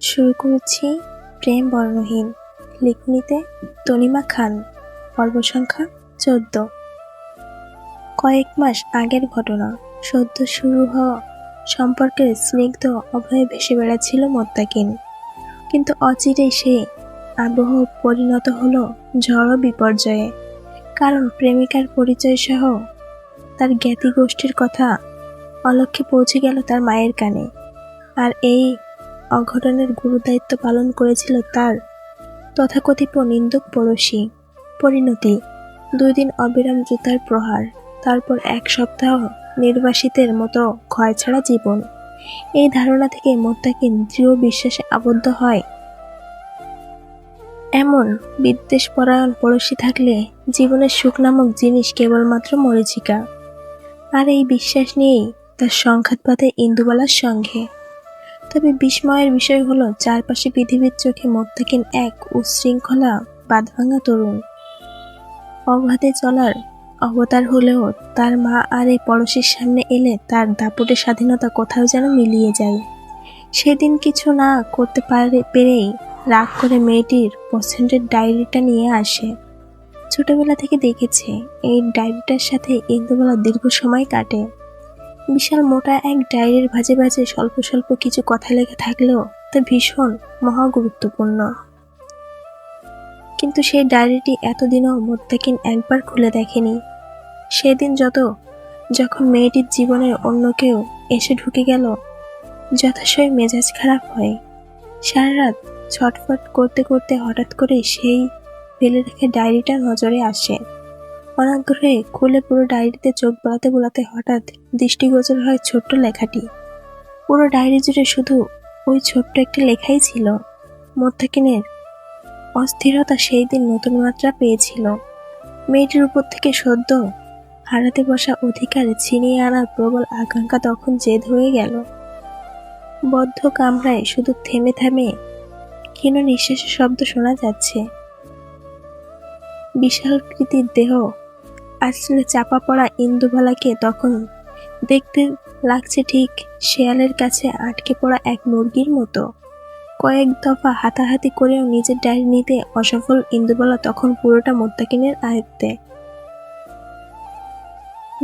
শুরু করছি প্রেম বর্ণহীন। লিখনিতে তনিমা খান, পর্ব সংখ্যা চোদ্দ। কয়েক মাস আগের ঘটনা। সদ্য শুরু হওয়া সম্পর্কের স্নিগ্ধ অভয়ে ভেসে বেড়াচ্ছিল মোত্তাকিন। কিন্তু অচিরেই সে আবহ পরিণত হলো ঝড় বিপর্যয়ে। কারণ প্রেমিকার পরিচয় সহ তার জ্ঞাতি গোষ্ঠীর কথা অলক্ষ্যে পৌঁছে গেল তার মায়ের কানে। আর এই অঘটনের গুরুদায়িত্ব পালন করেছিল তার। তথাকথিত নিন্দুক পড়শি। পরিণতি। দুই দিন অবিরাম জুতার প্রহার, তারপর এক সপ্তাহ নির্বাসিতের মতো ক্ষয় ছাড়া জীবন। এই ধারণা থেকে মোত্তাকিন দৃঢ় বিশ্বাসে আবদ্ধ হয়। এমন বিদ্বেষ পরায়ণ পড়শি থাকলে জীবনের সুখ নামক জিনিস কেবলমাত্র মরিচিকা। আর এই বিশ্বাস নিয়েই তার সংঘাত ইন্দুবালার সঙ্গে তবে বিস্ময়ের বিষয় হলো, চারপাশে পৃথিবীর চোখে মোত্তাকিন এক উচ্ছৃঙ্খলা বাঁধভাঙা তরুণ। অবাধে চলার অবতার হলেও তার মা আর এই পড়শির সামনে এলে তার দাপটে স্বাধীনতা কোথাও যেন মিলিয়ে যায়। সেদিন কিছু না করতে পারে, পেরেই রাগ করে মেয়েটির পছন্দের ডায়েরিটা নিয়ে আসে। ছোটবেলা থেকে দেখেছে, এই ডায়েরিটার সাথে ইন্দুবেলা দীর্ঘ সময় কাটে। বিশাল মোটা এক ডায়েরির ভাজে ভাজে স্বল্প স্বল্প কিছু কথা লেখা থাকলেও তা ভীষণ মহা গুরুত্বপূর্ণ কিন্তু সেই ডায়েরিটি এতদিনও মোত্তাকিন একবার খুলে দেখেনি। সেদিন যত, যখন মেয়েটির জীবনের অন্য কেউ এসে ঢুকে গেল, যথাশয় মেজাজ খারাপ হয়। সারা রাত ছটফট করতে করতে হঠাৎ করে সেই ফেলে রেখে ডায়েরিটা নজরে আসে। অনাগ্রহে খুলে পুরো ডায়েরিতে চোখ বোলাতে বোলাতে হঠাৎ দৃষ্টিগোচর হয় ছোট্ট লেখাটি। পুরো ডায়েরি জুড়ে শুধু ওই ছোট্ট একটি লেখাই ছিল। মোত্তাকিনের অস্থিরতা সেই দিন নতুন মাত্রা পেয়েছিল। মেয়েটির উপর থেকে সদ্য হারাতে বসা অধিকার ছিনিয়ে আনার প্রবল আকাঙ্ক্ষা তখন জেদ হয়ে গেল। বদ্ধ কামরায় শুধু থেমে থেমে ক্ষীণ নিঃশ্বাসের শব্দ শোনা যাচ্ছে। বিশাল কৃতির দেহ আসলে চাপা পড়া ইন্দুবালাকে তখন দেখতে লাগছে ঠিক শেয়ালের কাছে আটকে পড়া এক মুরগির মতো। কয়েক দফা হাতাহাতি করেও নিজের ডায়েরি নিতে অসফল ইন্দুবালা তখন পুরোটা মোত্তাকিনের আয়ত্তে।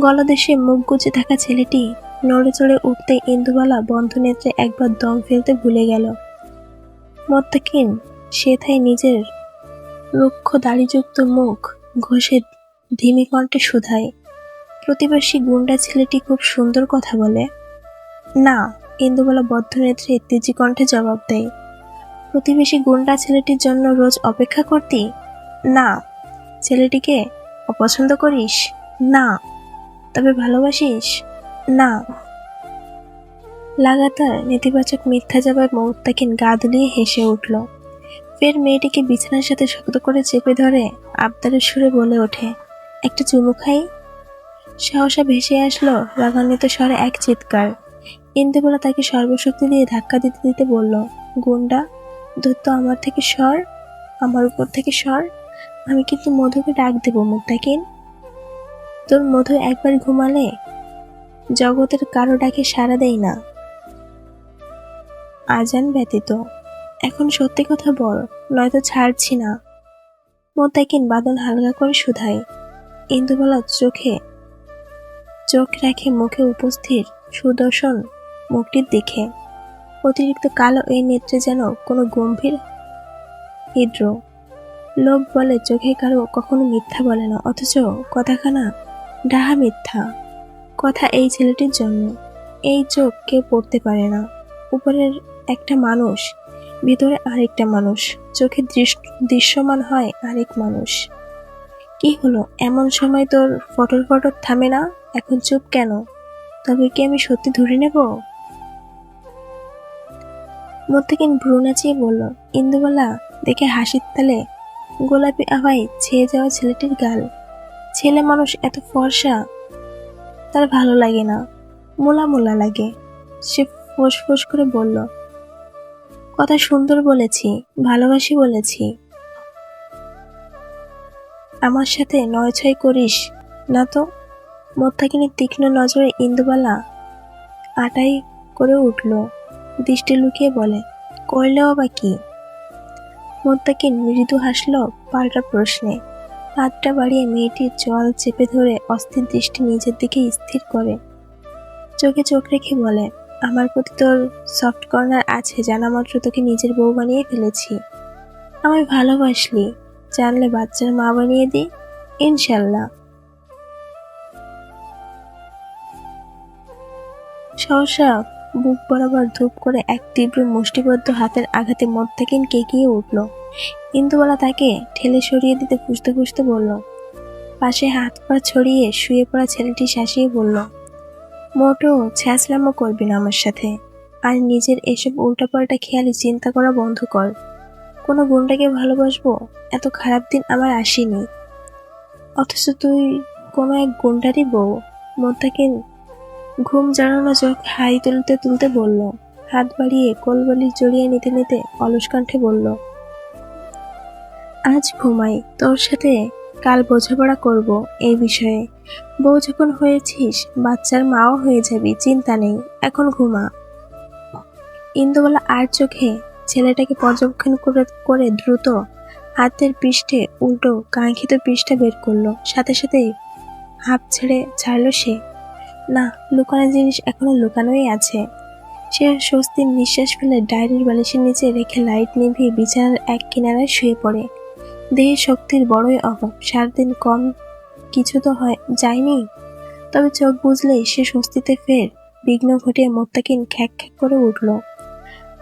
গলদেশে মুখ গুজে থাকা ছেলেটি নড়ে চড়ে উঠতে ইন্দুবালা বন্ধ নেত্রে একবার দম ফেলতে ভুলে গেল। মোত্তাকিন সেথায় নিজের রুক্ষ দাড়িযুক্ত মুখ ঘষে ধিমি কণ্ঠে শুধায় প্রতিবেশী গুন্ডা ছেলেটি খুব সুন্দর কথা বলে। না, ইন্দুবালা বদ্ধ নেত্রে তেজি কণ্ঠে জবাব দেয়, প্রতিবেশী গুন্ডা ছেলেটির জন্য রোজ অপেক্ষা করতি? না। ছেলেটিকে অপছন্দ করিস? না। তবে ভালোবাসিস? না। লাগাতার নেতিবাচক মিথ্যা জবাব মোত্তাকিন গা দুলিয়ে হেসে উঠল। ফের মেয়েটিকে বিছানার সাথে শক্ত করে চেপে ধরে আবদারের সুরে বলে ওঠে একটা চুমু খাই। সহসা ভেসে আসলো রাগান্বিত স্বরে এক চিৎকার। ইন্দুবেলা তাকে সর্বশক্তি দিয়ে ধাক্কা দিতে দিতে বলল, গুন্ডা দূর তো আমার থেকে সর, আমার উপর থেকে সর। আমি কিন্তু মধুকে ডাক দেবো মুক্তাকিন তোর মধু একবার ঘুমালে জগতের কারও ডাকে সাড়া দেয় না। আজান ব্যতীত, এখন সত্যি কথা বল, নয়তো ছাড়ছি না। মোতাকিন বাদন হালকা করে শুধায়। ইন্দুবেলা চোখে চোখ রাখে মুখে উপস্থিত সুদর্শন মুখটির দিকে। অতিরিক্ত কালো এই নেত্রে যেন কোনো গম্ভীর হৃদ্র লোক বলে চোখে কারও কখনো মিথ্যা বলে না, অথচ কথাখানা ডাহা মিথ্যা। কথা এই ছেলেটির জন্য। এই চোখ কেউ পড়তে পারে না। উপরের একটা মানুষ, ভিতরে আরেকটা মানুষ। চোখে দৃশ্যমান হয় আরেক মানুষ। কি হলো? এমন সময় তোর ফটর ফটর থামে না? এখন চুপ কেন? তবে কি আমি সত্যি ধরে নেব? মোত্তাকিন ভ্রু নাচিয়ে বলল, ইন্দুবালা, দেখে হাসির তালে গোলাপি আওয়ায় ছেয়ে যাওয়া ছেলেটির গাল। ছেলে মানুষ এত ফর্সা, তার ভালো লাগে না, মোলা মোলা লাগে। সে ফোস ফোস করে বলল, কথা সুন্দর বলেছি, ভালোবাসি বলেছি। আমার সাথে নয় ছয় করিস? না তো। মোত্তাকিনীর তীক্ষ্ণ নজরে ইন্দুবালা আটাই করে উঠল, দৃষ্টি লুকিয়ে বলে করলেও বা কি? মোত্তাকিন মৃদু হাসল পাল্টা প্রশ্নে। হাতটা বাড়িয়ে মেয়েটির জল চেপে ধরে অস্থির দৃষ্টি নিজের দিকে স্থির করে। চোখে চোখ রেখে বলে, আমার প্রতি তোর সফট কর্নার আছে জানা মাত্র তোকে নিজের বউ বানিয়ে ফেলেছি। আমায় ভালোবাসলি জানলে বাচ্চার মা বানিয়ে দিই ইনশাল্লাহ। সহসা বুক বরাবর ধূপ করে এক তীব্র মুষ্টিবদ্ধ হাতের আঘাতে মত্তাকিন কেঁকিয়ে উঠল। ইন্দুবালা তাকে ঠেলে সরিয়ে দিতে খুঁজতে খুঁজতে বলল, পাশে হাত পা ছড়িয়ে শুয়ে পড়া ছেলেটি শাসিয়ে বলল, মোটো ছ্যাঁচলামো করবি না আমার সাথে। আর নিজের এসব উল্টাপাল্টা খেয়ালি চিন্তা করা বন্ধ কর। কোনো গুণটাকে ভালোবাসবো? এত খারাপ দিন আমার আসেনি। অথচ তুই কোনো এক গুণটারই বউ। মোত্তাকিন ঘুম জড়ানো চোখ হাই তুলতে তুলতে বলল। হাত বাড়িয়ে কোলবালি জড়িয়ে নিতে নিতে অলস কণ্ঠে বলল, আজ ঘুমাই, তোর সাথে কাল বোঝাপড়া করব এই বিষয়ে। বউ যখন হয়েছিস, বাচ্চার মাও হয়ে যাবি, চিন্তা নেই, এখন ঘুমা। ইন্দুবালা আর চোখে ছেলেটাকে পর্যবেক্ষণ করে করে দ্রুত হাতের পৃষ্ঠে উল্টো কাঙ্ক্ষিত পৃষ্ঠা বের করল। সাথে সাথে হাঁপ ছেড়ে ছাড়লো সে। না লুকানো জিনিস এখনও লুকানোই আছে। সে স্বস্তির নিঃশ্বাস ফেলে ডায়েরির বালিশের নিচে রেখে লাইট নিভিয়ে বিছানার এক কিনারায় শুয়ে পড়ে। দেহে শক্তির বড়ই অভাব। সারাদিন কম কিছু তো হয়, যায়নি। তবে চোখ বুঝলেই সে স্বস্তিতে ফের বিঘ্ন ঘটিয়ে মোত্তাকিন খ্যাক খ্যাক করে উঠল।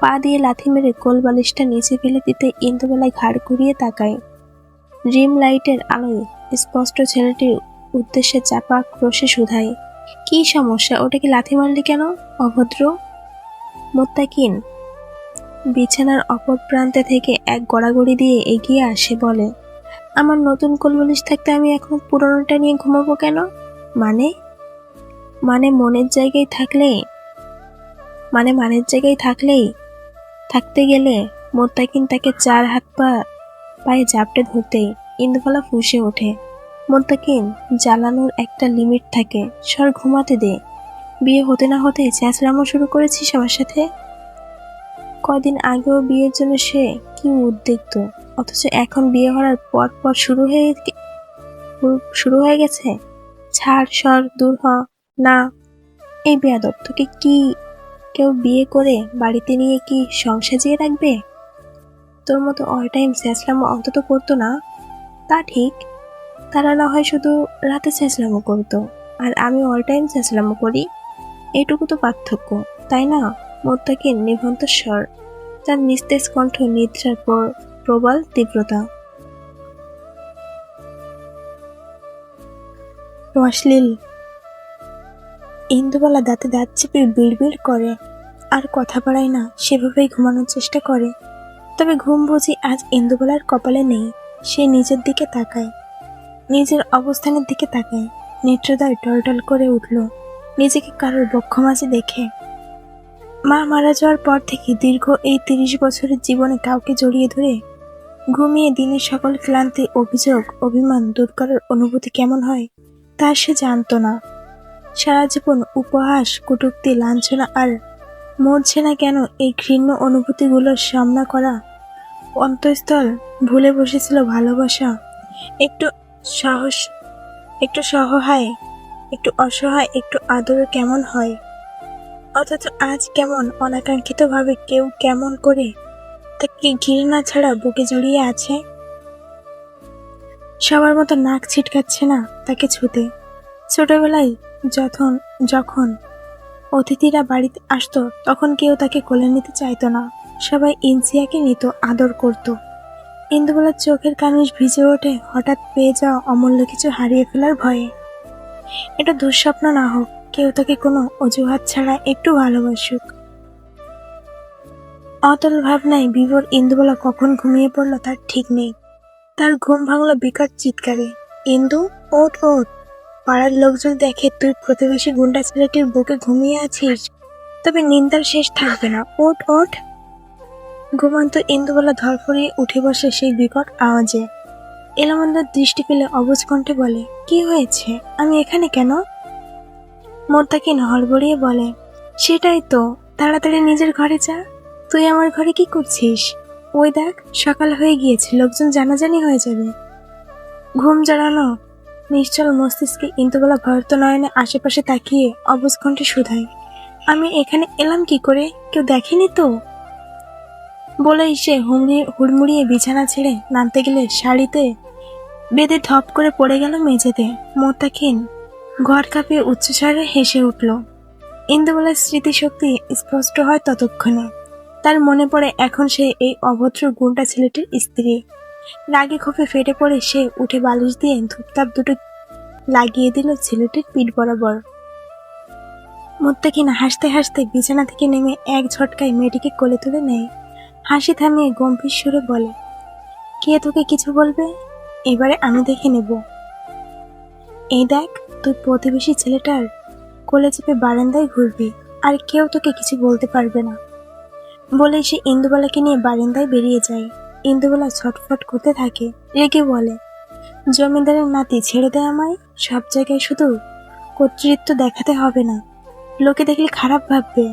পা দিয়ে লাথি মেরে কোল বালিশটা নিচে ফেলে দিতে ইন্দুবেলায় ঘাড় ঘুরিয়ে তাকায়। ড্রিম লাইটের আলোয় স্পষ্ট ছেলেটির উদ্দেশ্যে চাপা ক্রোশে শুধায়। কি সমস্যা? ওটাকে লাথি মারলি কেন, অভদ্র? মোত্তাকিন। বিছানার অপর প্রান্তে থেকে এক গড়াগড়ি দিয়ে এগিয়ে আসে, বলে, আমার নতুন কোলবালিশ থাকতে আমি এখন পুরনোটা নিয়ে ঘুমাবো কেন? মানে? মানে মনের জায়গায় থাকলে মানে মানের জায়গায় থাকলেই থাকতে গেলে মোত্তাকিন তাকে চার হাত পা, পায়ে জাপটে ধরতেই ইন্দুফলা ফুসে ওঠে। মোত্তাকিন জ্বালানোর একটা লিমিট থাকে, সর ঘুমাতে দে। বিয়ে হতে না হতে চেঁচড়ামো শুরু করেছিস আমার সাথে? কদিন আগেও বিয়ের জন্য সে কি উদ্বিগ্ন অথচ এখন বিয়ে হওয়ার পর পর শুরু হয়ে শুরু হয়ে গেছে? ছাড়, সর, দূর হ, না। এই বেয়াদব, তোকে কি কেউ বিয়ে করে বাড়িতে নিয়ে কি সংসার জিয়ে রাখবে? তোর মতো অল টাইম চেঁচলামো অন্তত করতো না। তা ঠিক। তারা না হয় শুধু রাতে চেঁচলামো করতো, আর আমি অল টাইম চেঁচলামো করি। এইটুকু তো পার্থক্য, তাই না? মোত্তাকিন নিভন্ত স্বর, তার নিস্তেজ কণ্ঠ নিদ্রার পর প্রবল তীব্রতা। অশ্লীল ইন্দুবালা দাঁতে দাঁত চেপে বিড়বিড় করে। আর কথা বাড়ায় না, সেভাবেই ঘুমানোর চেষ্টা করে। তবে ঘুম বুঝি আজ ইন্দুবালার কপালে নেই, সে নিজের দিকে তাকায়। নিজের অবস্থানের দিকে তাকায় নেত্রদায় টলটল করে উঠল। নিজেকে কারোর বক্ষ মাঝে দেখে। মা মারা যাওয়ার পর থেকে দীর্ঘ এই তিরিশ বছরের জীবনে কাউকে জড়িয়ে ধরে ঘুমিয়ে দিনের সকল ক্লান্তি, অভিযোগ, অভিমান দূর করার অনুভূতি কেমন হয়, তা সে জানতো না। সারা জীবন উপহাস, কটূক্তি, লাঞ্ছনা আর মরছে না কেন এই ঘৃণ্য অনুভূতিগুলোর সামনা করা অন্তঃস্থল। ভুলে বসেছিল ভালোবাসা। একটু সাহস, একটু সহায়, একটু অসহায়, একটু আদর কেমন হয়? অথচ আজ কেমন, অনাকাঙ্ক্ষিতভাবে কেউ কেমন করে তাকে ঘৃণা ছাড়া বুকে জড়িয়ে আছে? সবার মতো নাক ছিটকাচ্ছে না তাকে ছুতে। ছোটবেলায় যখন যখন অতিথিরা বাড়িতে আসতো, তখন কেউ তাকে কোলে নিতে চাইতো না। সবাই ইনসিয়াকে নিত, আদর করত। ইন্দুবেলার চোখের কানুষ ভিজে ওঠে, হঠাৎ পেয়ে যাওয়া অমূল্য কিছু হারিয়ে ফেলার ভয়ে। এটা দুঃস্বপ্ন না হোক, কেউ তাকে কোনো অজুহাত ছাড়া একটু ভালোবাসুক। অতল ভাবনায় বিভোর ইন্দুবেলা কখন ঘুমিয়ে পড়ল তার ঠিক নেই। তার ঘুম ভাঙলো বিকট চিৎকারে। ইন্দু ওট ওঠ। পাড়ার লোকজন দেখে তুই প্রতিবেশী গুন্ডা ছেলেটির বুকে ঘুমিয়ে আছিস? তবে নিন্দার শেষ থাকবে না। ওঠ ওঠ। ঘুমন্ত ইন্দুবেলা ধরফরিয়ে উঠে বসে সেই বিকট আওয়াজে। এলামন্দার দৃষ্টি পেলে অবুজ কণ্ঠে বলে, কি হয়েছে? আমি এখানে কেন? মোদ্দাকিন হড়বড়িয়ে বলে, সেটাই তো, তাড়াতাড়ি নিজের ঘরে যা। তুই আমার ঘরে কি করছিস? ওই দেখ, সকাল হয়ে গিয়েছে, লোকজন জানাজানি হয়ে যাবে। ঘুম জড়ানো নিশ্চল মস্তিষ্কে ইন্দুবেলা ভয়ত নয়নে আশেপাশে তাকিয়ে অবস্কণ্ঠে শুধায়। আমি এখানে এলাম কি করে? কেউ দেখেনি তো? বলেই সে হুমড়িয়ে হুড়মুড়িয়ে বিছানা ছেড়ে নামতে গেলে শাড়িতে বেঁধে ধপ করে পড়ে গেল মেঝেতে। মোত্তাকিন ঘর কাঁপিয়ে উচ্চস্বরে হেসে উঠল, ইন্দুবেলার স্মৃতিশক্তি স্পষ্ট হয় ততক্ষণে। তার মনে পড়ে এখন সে এই অভদ্র গুণটা ছেলেটির স্ত্রী। রাগে ক্ষোভে ফেটে পড়ে সে উঠে বালিশ দিয়ে ধূপতাপ দুটো লাগিয়ে দিল ছেলেটির পিঠ বরাবর। মুত্তাকিন হাসতে হাসতে বিছানা থেকে নেমে এক ঝটকায় মেয়েটিকে কোলে তুলে নেয়। হাসি থামিয়ে গম্ভীর সুরে বলে, কে তোকে কিছু বলবে? এবারে আমি দেখে নেব। এই দেখ, তুই প্রতিবেশী ছেলেটার কোলে চেপে বারান্দায় ঘুরবি, আর কেউ তোকে কিছু বলতে পারবে না। বলে সে ইন্দুবালাকে নিয়ে বারান্দায় বেরিয়ে যায়। ইন্দুবালা ছটফট করতে থাকে। রেগে বলে, জমিদারের নাতি ছেড়ে দেয় আমায়, সব জায়গায় শুধু কর্তৃত্ব দেখাতে হবে না। লোকে দেখলে খারাপ ভাববে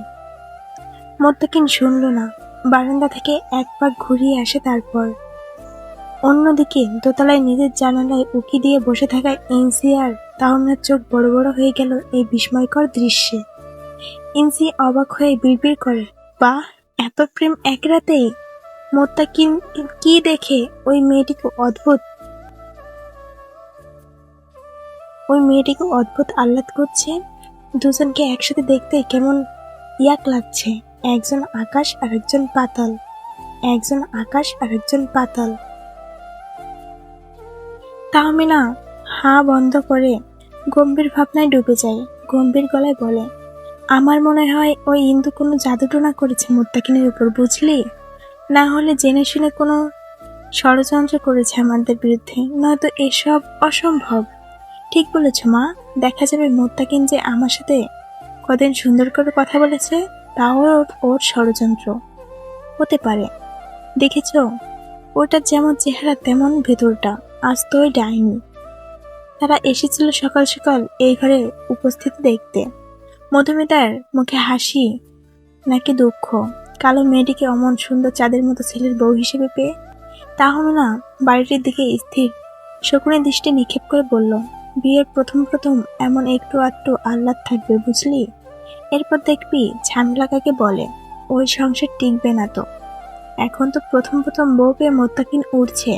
মদ্দাকিন শুনল না। বারান্দা থেকে এক পাক ঘুরিয়ে আসে তারপর। অন্যদিকে দোতলায় নিজের জানালায় উকি দিয়ে বসে থাকা ইনসিয়ার তাহমিনার চোখ বড় বড় হয়ে গেল এই বিস্ময়কর দৃশ্যে। ইনসি অবাক হয়ে বিড়বিড় করে, বাহ, এত প্রেম এক রাতেই! মোত্তা কি কি দেখে ওই মেয়েটিকে অদ্ভুত? ওই মেয়েটিকে অদ্ভুত আহ্লাদ করছে। দুজনকে একসাথে দেখতে কেমন ইয়াক লাগছে। একজন আকাশ আর একজন পাতাল। একজন আকাশ আর একজন পাতাল। তাহমিনা হা বন্ধ করে গম্ভীর ভাবনায় ডুবে যায়। গম্ভীর গলায় বলে, আমার মনে হয় ওই ইন্দু কোনো জাদুটোনা করেছে মোত্তাকিনের উপর, বুঝলি? না হলে জেনে শুনে কোনো ষড়যন্ত্র করেছে আমাদের বিরুদ্ধে। নয়তো এসব অসম্ভব। ঠিক বলেছ মা। দেখা যাবে মোত্তাকিন যে আমার সাথে কদিন সুন্দর করে কথা বলেছে, তাও ওর ষড়যন্ত্র। হতে পারে। দেখেছ? ওটার যেমন চেহারা, তেমন ভেতরটা। আজ তো ওই ডাইনি। তারা এসেছিল সকাল সকাল এই ঘরে উপস্থিতি দেখতে। মধুমিতার মুখে হাসি, নাকি দুঃখ? কালো মেয়েটিকে অমন সুন্দর চাঁদের মতো ছেলের বউ হিসেবে পেয়ে তাহলে না, বাড়িটির দিকে স্থির। শকুনের দৃষ্টি নিক্ষেপ করে বলল, বিয়ের প্রথম প্রথম এমন একটু আধটু আহ্লাদ থাকবে, বুঝলি? এরপর দেখবি ঝামেলা কাকে বলে, ওই সংসার টিকবে না তো। এখন তো প্রথম প্রথম বউ পেয়ে মোত্তাকিন উঠছে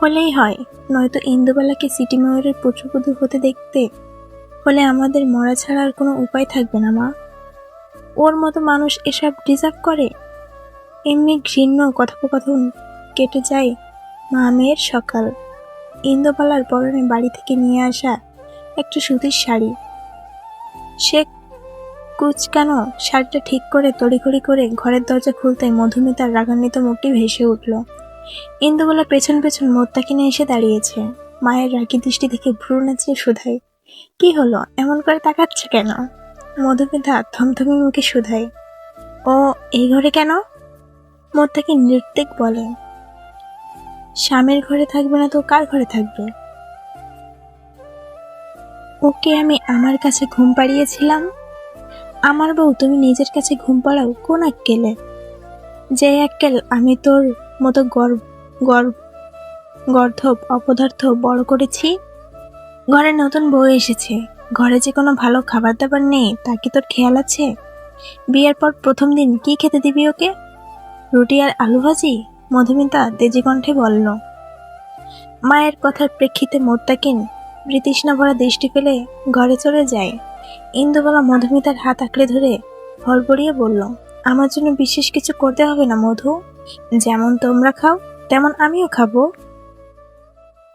হলেই হয়, নয়তো ইন্দুবালাকে সিটি ময়ূরের পুত্রবধূ হতে দেখতে, হলে আমাদের মরা ছাড়া আর কোনো উপায় থাকবে না মা। ওর মতো মানুষ এসব ডিজার্ভ করে? এমনি ঘৃণ্য কথোপকথন কেটে যায় মা মেয়ের সকাল। ইন্দুবালার পরনে বাড়ি থেকে নিয়ে আসা একটা সুতির শাড়ি। সে কুচকানো শাড়িটা ঠিক করে তড়িঘড়ি করে ঘরের দরজা খুলতে মধুমিতার রাগান্বিত মুখটি ভেসে উঠল। ইন্দুবালা পেছন পেছন মোত্তাকিনে এসে দাঁড়িয়েছে। মায়ের রাগি দৃষ্টি দেখে ভ্রু নাচিয়ে শুধায়, কি হলো? এমন করে তাকাচ্ছে কেন? মধুমিতা থমথমে মুখে শুধায়। ও, এই ঘরে কেন? মোর তাকে নৃত্যিক বলে। স্বামীর ঘরে থাকবে না তো কার ঘরে থাকবে? ওকে আমি আমার কাছে ঘুম পাড়িয়েছিলাম। আমার বউ, তুমি নিজের কাছে ঘুম পাড়াও, কোন আক্কেলে যে আক্কেল আমি তোর মতো গর্ব গর্ব, গর্ধব, অপদার্থ বড় করেছি। ঘরে নতুন বউ এসেছে। ঘরে যে কোনো ভালো খাবার দাবার নেই, তা কি তোর খেয়াল আছে? বিয়ের পর প্রথম দিন কি খেতে দিবি ওকে? রুটি আর আলু ভাজি? মধুমিতা তেজি কণ্ঠে বলল। মায়ের কথার প্রেক্ষিতে মোত্তাকিন বৃতৃষ্ণা ভরা দৃষ্টি ফেলে ঘরে চলে যায়। ইন্দুবালা মধুমিতার হাত আঁকড়ে ধরে হড়বড়িয়ে বলল, আমার জন্য বিশেষ কিছু করতে হবে না মধু। যেমন তোমরা খাও, তেমন আমিও খাব।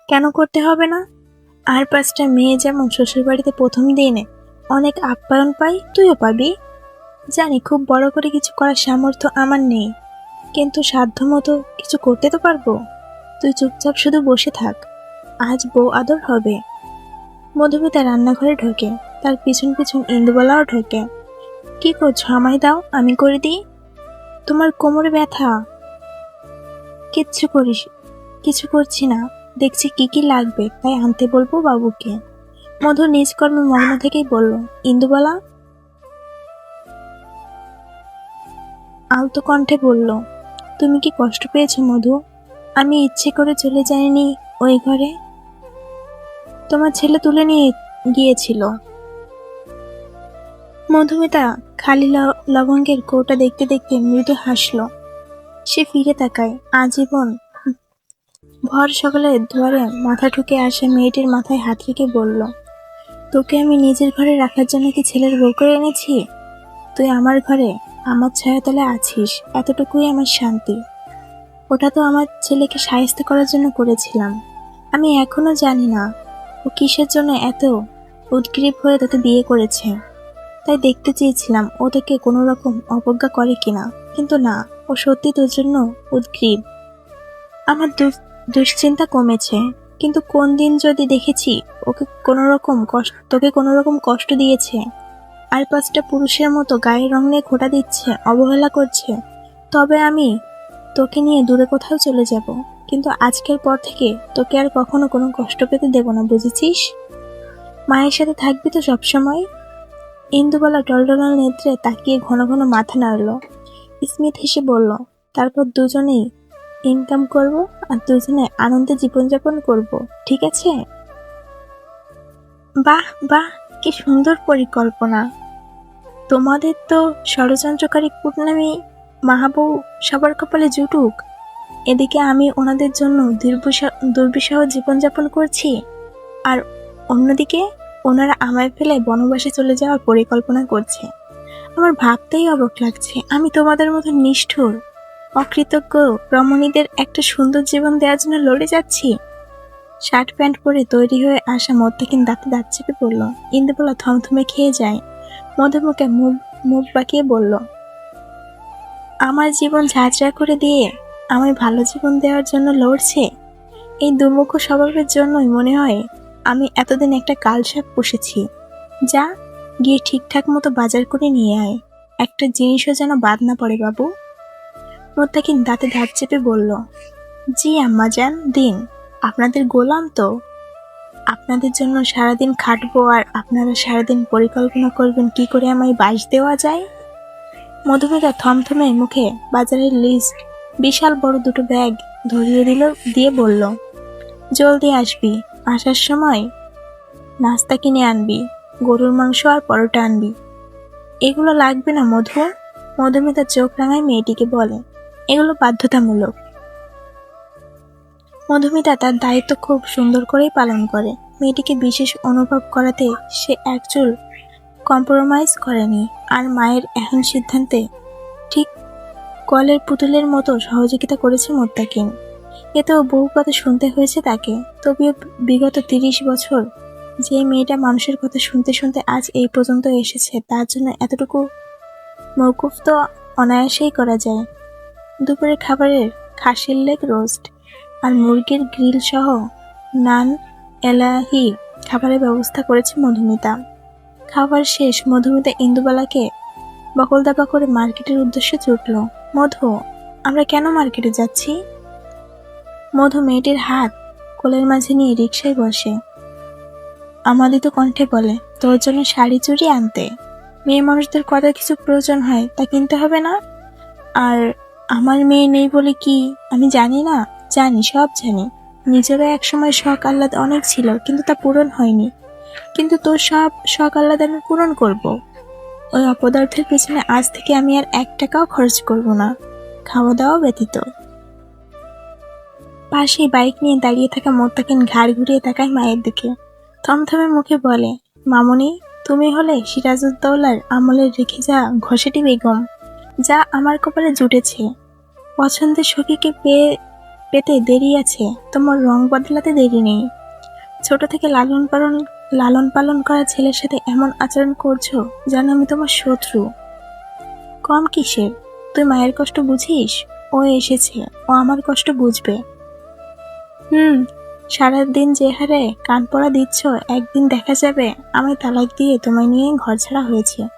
কেন করতে হবে না? আর পাঁচটা মেয়ে যেমন শ্বশুরবাড়িতে প্রথম দিনে অনেক আপ্যায়ন পাই তুইও পাবি। জানি, খুব বড় করে কিছু করার সামর্থ্য আমার নেই, কিন্তু সাধ্য মতো কিছু করতে তো পারব। তুই চুপচাপ শুধু বসে থাক, আজ বউ আদর হবে। মধুমিতা রান্নাঘরে ঢোকে, তার পিছন পিছন ইন্দুবালাও ঢোকে। কি করছ, আমায় দাও, আমি করে দিই? তোমার কোমরে ব্যথা। কিচ্ছু করিস, কিছু করছি না। দেখছি কি কি লাগবে, তাই আনতে বলব বাবুকে। মধু নিজ কর্মে মগ্ন থেকেই বলল, ইন্দুবালা? আলতো কণ্ঠে বলল, তুমি কি কষ্ট পেয়েছ মধু? আমি ইচ্ছে করে চলে যাইনি ওই ঘরে। তোমার ছেলে তুলে নিয়ে গিয়েছিল। মধুমিতা খালি লবঙ্গের কৌটা দেখতে দেখতে মৃদু হাসলো। সে ফিরে তাকায়, আজীবন ভর সকালে দুয়ারে মাথা ঠুকে আসে মেয়েটির মাথায় হাত রেখে বলল, তোকে আমি নিজের ঘরে রাখার জন্য কি ছেলের বউ করে এনেছি? তুই আমার ঘরে, আমার ছায়াতলে আছিস, এতটুকুই আমার শান্তি। ওটা তো আমার ছেলেকে সাহিত্য করার জন্য করেছিলাম। আমি এখনও জানি না, ও কিসের জন্য এত উদ্গ্রীব হয়ে তোকে বিয়ে করেছে। তাই দেখতে চেয়েছিলাম ও তোকে কোনো রকম অবজ্ঞা করে কিনা। কিন্তু না, ও সত্যি তোর জন্য উদ্গ্রীব। আমার দু- দুশ্চিন্তা কমেছে, কিন্তু কোন দিন যদি দেখেছি ওকে কোনো রকম কষ্ট, তোকে কোনো রকম কষ্ট দিয়েছে, আর পাঁচটা পুরুষের মতো গায়ের রং নিয়ে খোটা দিচ্ছে, অবহেলা করছে, তবে আমি তোকে নিয়ে দূরে কোথাও চলে যাব, কিন্তু আজকের পর থেকে তোকে আর কখনো কোনো কষ্ট পেতে দেব না, বুঝেছিস? মায়ের সাথে থাকবি তো সবসময়? ইন্দুবালা টলটলাল নেত্রে তাকিয়ে ঘন ঘন মাথা নাড়ল। স্মিথ হেসে বলল, তারপর দুজনেই ইনকাম করব আর দুজনে আনন্দে জীবনযাপন করব, ঠিক আছে? বাহ বাহ, কি সুন্দর পরিকল্পনা। তোমাদের তো ষড়যন্ত্রকারী কুটনামি মাহাবু সবার কপালে জুটুক। এদিকে আমি ওনাদের জন্য দুর্বিষহ জীবনযাপন করছি। আর অন্যদিকে ওনারা আমায় ফেলে বনবাসে চলে যাওয়ার পরিকল্পনা করছে। আমার ভাবতেই অবাক লাগছে, আমি তোমাদের মতো নিষ্ঠুর। অকৃতজ্ঞ রমণীদের একটা সুন্দর জীবন দেওয়ার জন্য লড়ে যাচ্ছি। শার্ট প্যান্ট পরে তৈরি হয়ে আসা মদ্দাকিন দাঁতে দাঁত চেপে পড়ল। ইন্দুবলা থমথমে খেয়ে যায়। মধু মুখে, মুখ বাঁকিয়ে বলল, আমার জীবন ঝাঁঝরা করে দিয়ে আমায় ভালো জীবন দেওয়ার জন্য লড়ছে। এই দুমুখ স্বভাবের জন্যই মনে হয় আমি এতদিন একটা কালসাপ পুষেছি। যা গিয়ে ঠিকঠাক মতো বাজার করে নিয়ে আয়। একটা জিনিসও যেন বাদ না পড়ে বাবু। মোত্তাকিন দাঁতে দাঁত চেপে বলল, জি, আম্মা যান, দিন। আপনাদের গোলাম তো। আপনাদের জন্য সারাদিন খাটবো আর আপনারা সারাদিন পরিকল্পনা করবেন কি করে আমায় বাস দেওয়া যায়? মধুমিতা থমথমে মুখে বাজারের লিস্ট বিশাল বড় দুটো ব্যাগ ধরিয়ে দিল, দিয়ে বলল, জলদি আসবি, আসার সময় নাস্তা কিনে আনবি, গরুর মাংস আর পরোটা আনবি। এগুলো লাগবে না, মধু? মধুমিতা চোখ রাঙায় মেয়েটিকে বলে এগুলো বাধ্যতামূলক। মধুমিতা তার দায়িত্ব খুব সুন্দর করেই পালন করে। মেয়েটিকে বিশেষ অনুভব করাতে সে একচুল কম্প্রোমাইজ করেনি। আর মায়ের এখন সিদ্ধান্তে ঠিক কলের পুতুলের মতো সহযোগিতা করেছে মোত্তাকিন। এতেও বহু কথা শুনতে হয়েছে তাকে। তবেও বিগত তিরিশ বছর যে মেয়েটা মানুষের কথা শুনতে শুনতে আজ এই পর্যন্ত এসেছে, তার জন্য এতটুকু মৌকুফ তো অনায়াসেই করা যায়। দুপুরের খাবারের খাসির লেগ রোস্ট আর মুরগির গ্রিল সহ নান এলাহি খাবারের ব্যবস্থা করেছে মধুমিতা। খাবার শেষ মধুমিতা ইন্দুবালাকে বকলদাপা করে মার্কেটের উদ্দেশ্যে ছুটল। মধু, আমরা কেন মার্কেটে যাচ্ছি? মধু মেয়েটির হাত কোলের মাঝে নিয়ে রিক্সায় বসে। আমাদের তো কণ্ঠে বলে, তোর জন্য শাড়ি চুড়ি আনতে। মেয়ে মানুষদের কত কিছু প্রয়োজন হয় তা কিনতে হবে না? আর আমার মেয়ে নেই বলে কি? আমি জানি না। জানি, সব জানি। নিজেরও একসময় শখ আহ্লাদ অনেক ছিল, কিন্তু তা পূরণ হয়নি। কিন্তু তোর সব শখ আহ্লাদ আমি পূরণ করব। ওই অপদার্থের পেছনে আজ থেকে আমি আর এক টাকাও খরচ করব না। খাওয়া দাওয়া ব্যতীত। পাশেই বাইক নিয়ে দাঁড়িয়ে থাকা মোত্তাকিন ঘাড় ঘুরিয়ে তাকায় মায়ের দিকে। থমথমে মুখে বলে, মামনি, তুমি হলে সিরাজউদ্দৌলার আমলের রেখে যা ঘষেটি বেগম। যা আমার কপালে জুটেছে। পছন্দের সখীকে পেয়ে, পেতে দেরি আছে, তোমার রং বদলাতে দেরি নেই। ছোট থেকে লালন পালন লালন পালন করা ছেলের সাথে এমন আচরণ করছ যেন আমি তোমার শত্রু। কম কিসের? তুই মায়ের কষ্ট বুঝিস? ও এসেছে, ও আমার কষ্ট বুঝবে। হুম, সারাদিন যে হারে কান পড়া দিচ্ছ, একদিন দেখা যাবে, আমায় তালাক দিয়ে তোমায় নিয়ে ঘর ছাড়া হয়েছে।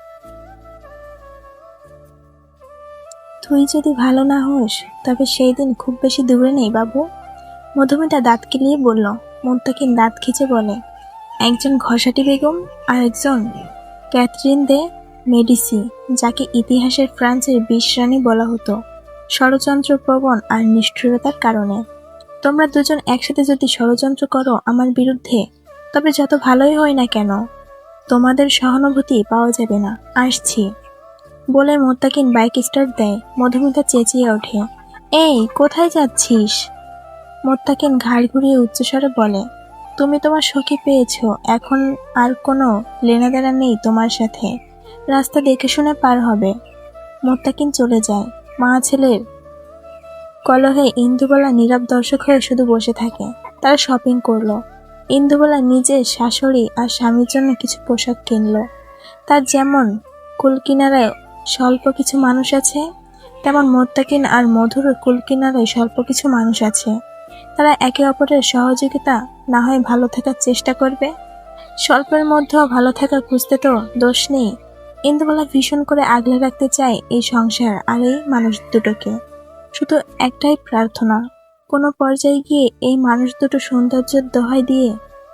তুই যদি ভালো না হোস, তবে সেই দিন খুব বেশি দূরে নেই, বাবু। মধুমিতা দাঁত কিলিয়ে বলল মুন্তাকিন দাঁত খিচে বলে, একজন ঘষাটি বেগম আর একজন ক্যাথরিন দে মেডিসি, যাকে ইতিহাসের ফ্রান্সের বিশ্রাণী বলা হতো, ষড়যন্ত্র প্রবণ আর নিষ্ঠুরতার কারণে। তোমরা দুজন একসাথে যদি ষড়যন্ত্র করো আমার বিরুদ্ধে, তবে যত ভালোই হয় না কেন, তোমাদের সহানুভূতি পাওয়া যাবে না। আসছি। বলে মোত্তাকিন বাইক স্টার্ট দেয়। মধুমিতা চেঁচিয়ে ওঠে। এই, কোথায় যাচ্ছিস? মোত্তাকিন ঘাড় ঘুরিয়ে উচ্চস্বরে বলে, তুমি তোমার সখী পেয়েছ, এখন আর কোনো লেনাদেনা নেই তোমার সাথে। রাস্তা দেখে শুনে পার হবে। মোত্তাকিন চলে যায়। মা ছেলের কলহে ইন্দুবালা নীরব দর্শক হয়ে শুধু বসে থাকে। তারা শপিং করল। ইন্দুবালা নিজের শাশুড়ি আর স্বামীর জন্য কিছু পোশাক কিনলো। তার যেমন কুলকিনারায় স্বল্প কিছু মানুষ আছে, তেমন মোত্তাকিন আর মধুর কুলকিনারায় স্বল্প কিছু মানুষ আছে। তারা একে অপরের সহযোগিতা না হয় ভালো থাকার চেষ্টা করবে। স্বল্পের মধ্যেও ভালো থাকা খুঁজতে তো দোষ নেই। ইন্দুবালা ভীষণ করে আগলে রাখতে চায় এই সংসার আর এই মানুষ দুটোকে। শুধু একটাই প্রার্থনা, কোনো পর্যায়ে গিয়ে এই মানুষ দুটো সৌন্দর্যের দোহাই দিয়ে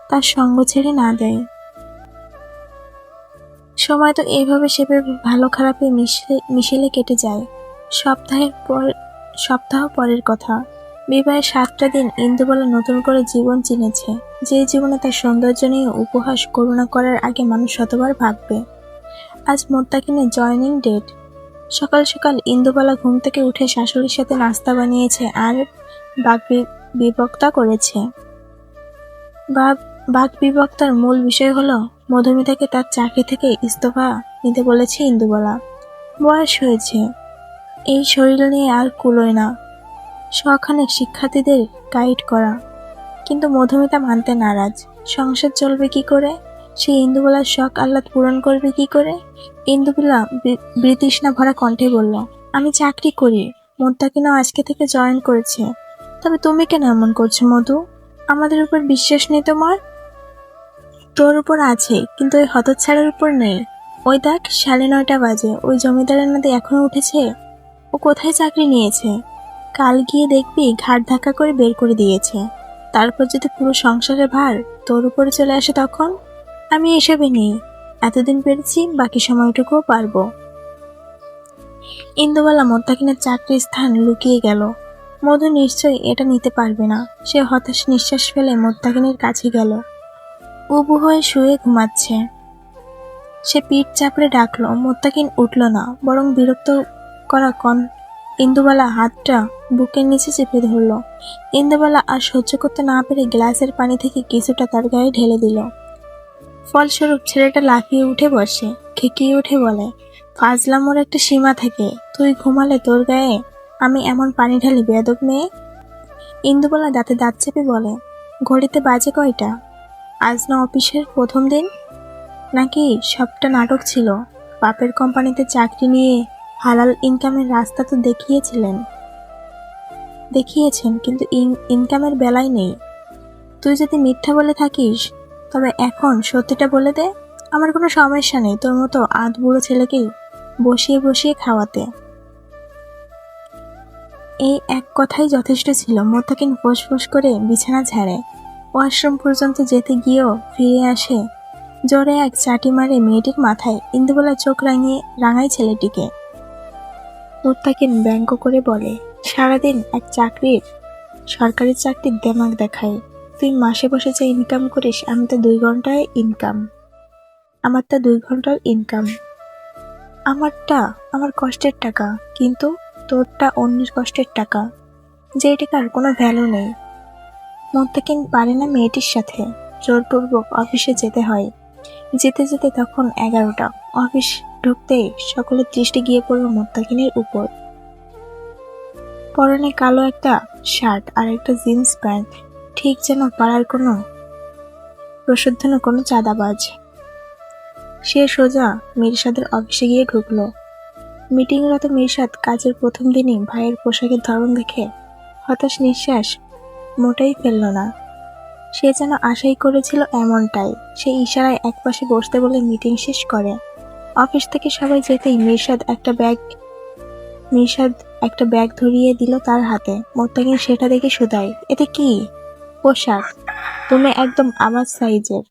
তার সঙ্গ ছেড়ে না দেয়। সময় তো এইভাবে সেভাবে ভালো খারাপে মিশে মিশেলে কেটে যায়। সপ্তাহের পর সপ্তাহ পরের কথা। বিবাহের সাতটা দিন ইন্দুবালা নতুন করে জীবন চিনেছে। যে জীবনে তার সৌন্দর্য নিয়ে উপহাস, করুণা করার আগে মানুষ শতবার ভাববে। আজ মোত্তাকিনের জয়নিং ডেট। সকাল সকাল ইন্দুবালা ঘুম থেকে উঠে শাশুড়ির সাথে নাস্তা বানিয়েছে আর বাক বিভক্তা করেছে। বাক বিভক্তার মূল বিষয় হলো মধুমিতাকে তার চাকরি থেকে ইস্তফা নিতে বলেছে ইন্দুবালা। বয়স হয়েছে। এই শরীর নিয়ে আর কুলোয় না। শখানেক শিক্ষার্থীদের গাইড করা। কিন্তু মধুমিতা মানতে নারাজ। সংসার চলবে কি করে? সে ইন্দুবেলার শখ আহ্লাদ পূরণ করবে কি করে? ইন্দুবেলা বিতৃষ্ণা ভরা কণ্ঠে বলল, আমি চাকরি করি। মোদ্দাকিনাও আজকে থেকে জয়েন করেছে? তবে তুমি কেন এমন করছ মধু? আমাদের উপর বিশ্বাস নেই তোমার? তোর উপর আছে, কিন্তু ওই হতচ্ছাড়ার উপর নেই। ওই দেখ, সাড়ে নয়টা বাজে। ওই জমিদারের নদী এখনও উঠেছে? ও কোথায় চাকরি নিয়েছে? কাল গিয়ে দেখবি ঘাট ধাক্কা করে বের করে দিয়েছে। তারপর যদি পুরো সংসারের ভার তোর উপরে চলে আসে তখন? আমি এসবে নেই। এতদিন পেরেছি, বাকি সময়টুকুও পারব। ইন্দুবালা মোত্তাকিনের চাকরির স্থান লুকিয়ে গেল। মধু নিশ্চয়ই এটা নিতে পারবে না। সে হতাশ নিঃশ্বাস ফেলে মোত্তাকিনের কাছে গেল। উবু হয়ে শুয়ে ঘুমাচ্ছে। সে পিঠ চাপড়ে ডাকলো, মোত্তাকিন উঠল না, বরং বিরক্ত করা কন ইন্দুবালা হাতটা বুকের নিচে চেপে ধরল। ইন্দুবালা আর সহ্য করতে না পেরে গ্লাসের পানি থেকে কিছুটা তার গায়ে ঢেলে দিল। ফলস্বরূপ ছেলেটা লাফিয়ে উঠে বসে, খেকিয়ে উঠে বলে, ফাজলামোর একটা সীমা থাকে, তুই ঘুমালে তোর গায়ে আমি এমন পানি ঢালি, বেয়াদব মেয়ে? ইন্দুবালা দাঁতে দাঁত চেপে বলে, ঘড়িতে বাজে কয়টা? আজ না অফিসের প্রথম দিন? নাকি সবটা নাটক ছিল? বাপের কোম্পানিতে চাকরি নিয়ে হালাল ইনকামের রাস্তা তো দেখিয়েছিলেন। দেখিয়েছেন, কিন্তু ইন- ইনকামের বেলায় নেই। তুই যদি মিথ্যা বলে থাকিস, তবে এখন সত্যিটা বলে দে। আমার কোনো সমস্যা নেই, তোর মতো আধ বুড়ো ছেলেকেই বসিয়ে বসিয়ে খাওয়াতে। এই এক কথাই যথেষ্ট ছিল। মোত্তাকিন ফোঁস করে বিছানা ঝাড়ে। ওয়াশরুম পর্যন্ত যেতে গিয়েও ফিরে আসে। জোরে এক চাটি মারে মেয়েটির মাথায় ইন্দুবেলা চোখ রাঙিয়ে রাঙায় ছেলেটিকে। মোত্তাকিন ব্যঙ্গ করে বলে, সারাদিন এক চাকরির, সরকারি চাকরির দেমাগ দেখায়। তুই মাসে বসে যে ইনকাম করিস, আমি তো দুই ঘন্টায় ইনকাম আমার তা দুই ঘণ্টার ইনকাম আমারটা আমার কষ্টের টাকা, কিন্তু তোরটা অন্যের কষ্টের টাকা। যে টাকার কোনো ভ্যালু নেই। মোত্তাকিন পারে না মেয়েটির সাথে। জোরপূর্বক অফিসে যেতে হয়। যেতে যেতে তখন এগারোটা। অফিস ঢুকতেই সকলের দৃষ্টি গিয়ে পড়ল মোত্তাকিনের উপর। পরনে কালো একটা শার্ট আর একটা জিন্স প্যান্ট। ঠিক যেন পাড়ার কোনো প্রসুদ্ধন কোনো চাঁদাবাজ। সে সোজা মিরসাদের অফিসে গিয়ে ঢুকলো। মিটিংরত মিরসাদ কাজের প্রথম দিনই ভাইয়ের পোশাকের ধরন দেখে হতাশ নিঃশ্বাস মোটেই ফেলল না। সে যেন আশাই করেছিল এমনটাই। সে ইশারায় একপাশে বসতে বলে মিটিং শেষ করে। অফিস থেকে সবাই যেতেই মিরসাদ একটা ব্যাগ মিরসাদ একটা ব্যাগ ধরিয়ে দিল তার হাতে। মোত্তাকিন সেটা দেখে শুধায়, এতে কি? পোশাক। তুমি একদম আমার সাইজের।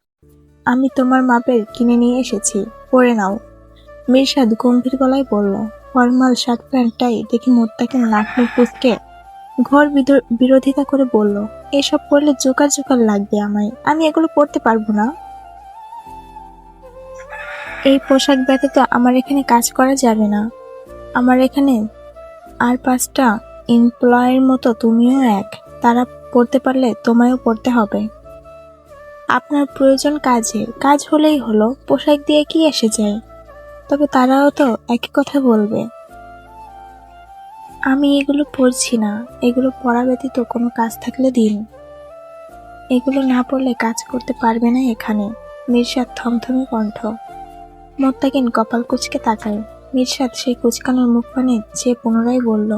আমি তোমার মাপের কিনে নিয়ে এসেছি। পরে নাও। মিরশাদ গম্ভীর গলায় বলল, ফরমাল শার্ট প্যান্টটাই দেখি মোত্তাকিন নাকমুখ পুষকে ঘর বিরোধিতা করে বলল, এসব পরলে জোকার জোকার লাগবে আমায়। আমি এগুলো পরতে পারব না। এই পোশাক ব্যতীত আমার এখানে কাজ করা যাবে না। আমার এখানে আর পাঁচটা এমপ্লয়ের মতো তুমিও এক। তারা পড়তে পারলে তোমায়ও পড়তে হবে। আপনার প্রয়োজন কাজের কাজ হলেই হলো। পোশাক দিয়ে কি এসে যায়? তবে তারাও তো একই কথা বলবে। আমি এগুলো পড়ছি না। এগুলো পড়া ব্যতীত কোনো কাজ থাকলে দিন। এগুলো না পড়লে কাজ করতে পারবে না এখানে। মির্শাদ থমথমে কণ্ঠ। মোত্তাকিন কপাল কুচকে তাকায় মির্শাদ সেই কুচকানোর মুখ মুখপানে যে পুনরায় বলল,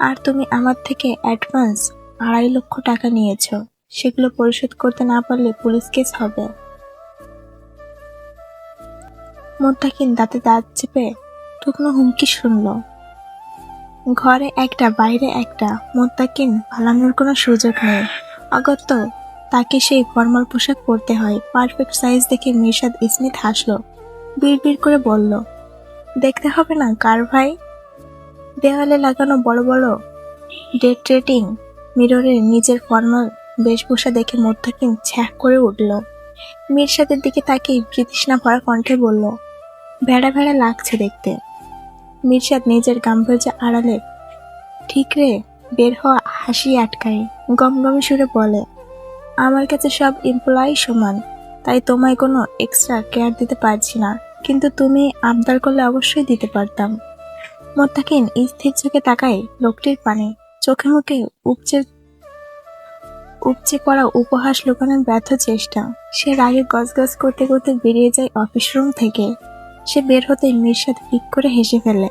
আর তুমি আমার থেকে অ্যাডভান্স আড়াই লক্ষ টাকা নিয়েছো। সেগুলো পরিশোধ করতে না পারলে পুলিশ কেস হবে। মোত্তাকিন দাঁতে দাঁত চেপে শুকনো হুমকি শুনল। ঘরে একটা, বাইরে একটা। মোত্তাকিন পালানোর কোনো সুযোগ নেই। অগত্য তাকে সেই ফর্মাল পোশাক পরতে হয়। পারফেক্ট সাইজ দেখে মির্শাদ স্মিথ হাসলো। বিড় করে বলল, দেখতে হবে না, কার ভাই? দেওয়ালে লাগানো বড় বড় ডেট রেটিং মিররের নিজের ফর্মাল বেশভূষা দেখে মোত্তাকিন ছ্যাক করে উঠল। মির্শাদের দিকে তাকিয়ে বৃতৃষ্ণা ভরা কণ্ঠে বলল, ভেড়া ভেড়া লাগছে দেখতে। মির্শাদ নিজের গাম্ভীর্য আড়ালে, ঠিক রে, বের হওয়া হাসি আটকায়। গমগমে সুরে বলে, আমার কাছে সব এমপ্লয়ি সমান, তাই তোমায় কোনো এক্সট্রা কেয়ার দিতে পারছি না। কিন্তু তুমি আবদার করলে অবশ্যই দিতে পারতাম। মোত্তাকিন স্থির চোখে তাকায় লোকটির পানে। চোখে মুখে উপচে উপচে পড়া উপহাস লুকানোর ব্যর্থ চেষ্টা। সে রাগে গজগজ করতে করতে বেরিয়ে যায় অফিস রুম থেকে। সে বের হতে মির সাথে পিক করে হেসে ফেলে।